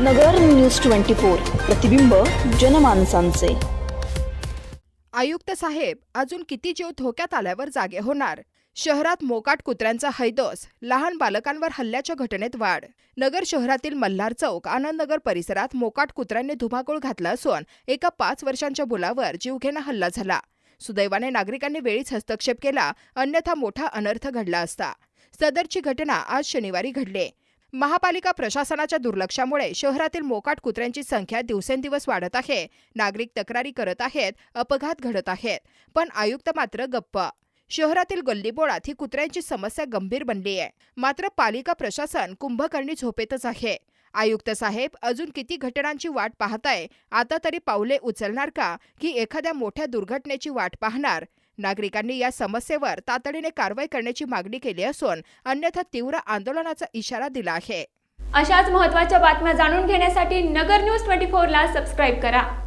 नगर news twenty four प्रतिबिंब जनमानसांचे. आयुक्त साहेब अजून किती जीव धोक्यात आल्यावर जागे होणार? शहरात मोकाट कुत्र्यांचा हैदोस लहान बालकांवर हल्ल्याच्या घटनेत वाढ. नगर शहरातील मल्हार चौक आनंदनगर परिसरात मोकाट कुत्र्यांनी धुमाकूळ घातला असून एका पाच वर्षांच्या मुलावर जीवघेणा हल्ला झाला. सुदैवाने नागरिकांनी वेळीच हस्तक्षेप केला अन्यथा मोठा अनर्थ घडला असता. सदरची घटना आज शनिवारी घडली. महापालिका प्रशासनाच्या दुर्लक्षामुळे शहरातील मोकाट कुत्र्यांची संख्या दिवसेंदिवस वाढत आहे. नागरिक तक्रारी करत आहेत अपघात घडत आहेत. पण आयुक्त मात्र गप्प. शहरातील गल्लीबोळात ही कुत्र्यांची समस्या गंभीर बनली आहे. मात्र पालिका प्रशासन कुंभकर्णी झोपेतच आहे. आयुक्त साहेब अजून किती घटनांची वाट पाहताय? आता तरी पावले उचलणार का? की एखाद्या मोठ्या दुर्घटनेची वाट पाहणार? नागरिकांनी या समस्येवर तातडीने कारवाई करण्याची मागणी केली असून अन्यथा तीव्र आंदोलनाचा इशारा दिला आहे. अशाच महत्त्वाच्या बातम्या जाणून घेण्यासाठी नगर न्यूज ट्वेंटी फोरला सबस्क्राईब करा.